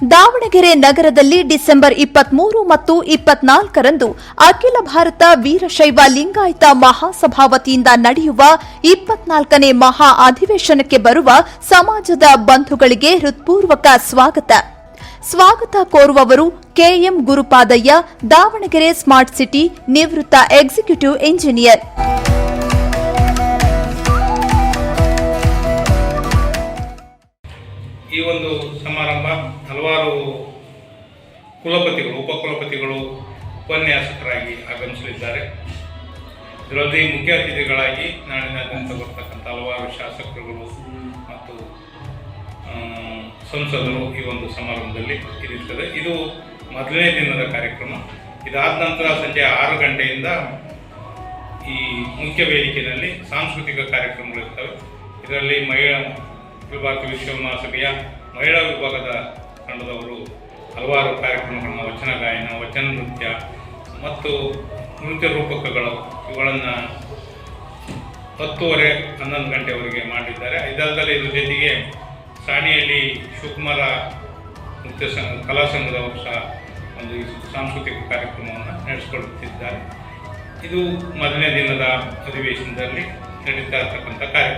ದಾವಣಗೆರೆ ನಗರದಲ್ಲಿ ಡಿಸೆಂಬರ್ ಇಪ್ಪತ್ಮೂರು ಮತ್ತು ಇಪ್ಪತ್ನಾಲ್ಕರಂದು ಅಖಿಲ ಭಾರತ ವೀರಶೈವ ಲಿಂಗಾಯತ ಮಹಾಸಭಾ ವತಿಯಿಂದ ನಡೆಯುವ ಇಪ್ಪತ್ನಾಲ್ಕನೇ ಮಹಾ ಅಧಿವೇಶನಕ್ಕೆ ಬರುವ ಸಮಾಜದ ಬಂಧುಗಳಿಗೆ ಹೃತ್ಪೂರ್ವಕ ಸ್ವಾಗತ. ಸ್ವಾಗತ ಕೋರುವವರು K M Gurupadayya, Davanagere smart city ನಿವೃತ್ತ ಎಕ್ಸಿಕ್ಯೂಟಿವ್ ಇಂಜಿನಿಯರ್ ಈ ಒಂದು ಸಮಾರಂಭ ಹಲವಾರು ಕುಲಪತಿಗಳು, ಉಪಕುಲಪತಿಗಳು, ಉಪನ್ಯಾಸಕರಾಗಿ ಆಗಮಿಸಲಿದ್ದಾರೆ. ಇದರಲ್ಲಿ ಮುಖ್ಯ ಅತಿಥಿಗಳಾಗಿ ನಾಡಿನಾದ್ಯಂತ ಬರ್ತಕ್ಕಂಥ ಹಲವಾರು ಶಾಸಕರುಗಳು ಮತ್ತು ಸಂಸದರು ಈ ಒಂದು ಸಮಾರಂಭದಲ್ಲಿ ಇರುತ್ತದೆ. ಇದು ಮೊದಲನೇ ದಿನದ ಕಾರ್ಯಕ್ರಮ. ಇದಾದ ನಂತರ ಸಂಜೆ ಆರು ಗಂಟೆಯಿಂದ ಈ ಮುಖ್ಯ ವೇದಿಕೆಯಲ್ಲಿ ಸಾಂಸ್ಕೃತಿಕ ಕಾರ್ಯಕ್ರಮಗಳಿರ್ತವೆ ಇದರಲ್ಲಿ ಮಹಿಳಾ ಅಖಿಲ ಭಾರತ ವಿಶ್ವ ಮಹಿಳಾ ವಿಭಾಗದ ತಂಡದವರು ಹಲವಾರು ಕಾರ್ಯಕ್ರಮಗಳನ್ನು, ವಚನ ಗಾಯನ, ವಚನ ನೃತ್ಯ ಮತ್ತು ನೃತ್ಯ ರೂಪಕಗಳು ಇವುಗಳನ್ನು ಹತ್ತುವರೆ ಹನ್ನೊಂದು ಗಂಟೆವರೆಗೆ ಮಾಡಿದ್ದಾರೆ. ಇದಲ್ಲದೆ ಇದ್ರ ಜೊತೆಗೆ ಸಾಣಿಯಲ್ಲಿ ಶಿವಕುಮಾರ ನೃತ್ಯ ಸಂಘ ಕಲಾ ಸಂಘದವರು ಸಹ ಒಂದು ಸಾಂಸ್ಕೃತಿಕ ಕಾರ್ಯಕ್ರಮವನ್ನು ನಡೆಸಿಕೊಳ್ಳುತ್ತಿದ್ದಾರೆ ಇದು ಮೊದಲನೇ ದಿನದ ಅಧಿವೇಶನದಲ್ಲಿ ನಡೀತಾ ಇರ್ತಕ್ಕಂಥ ಕಾರ್ಯಕ್ರಮ.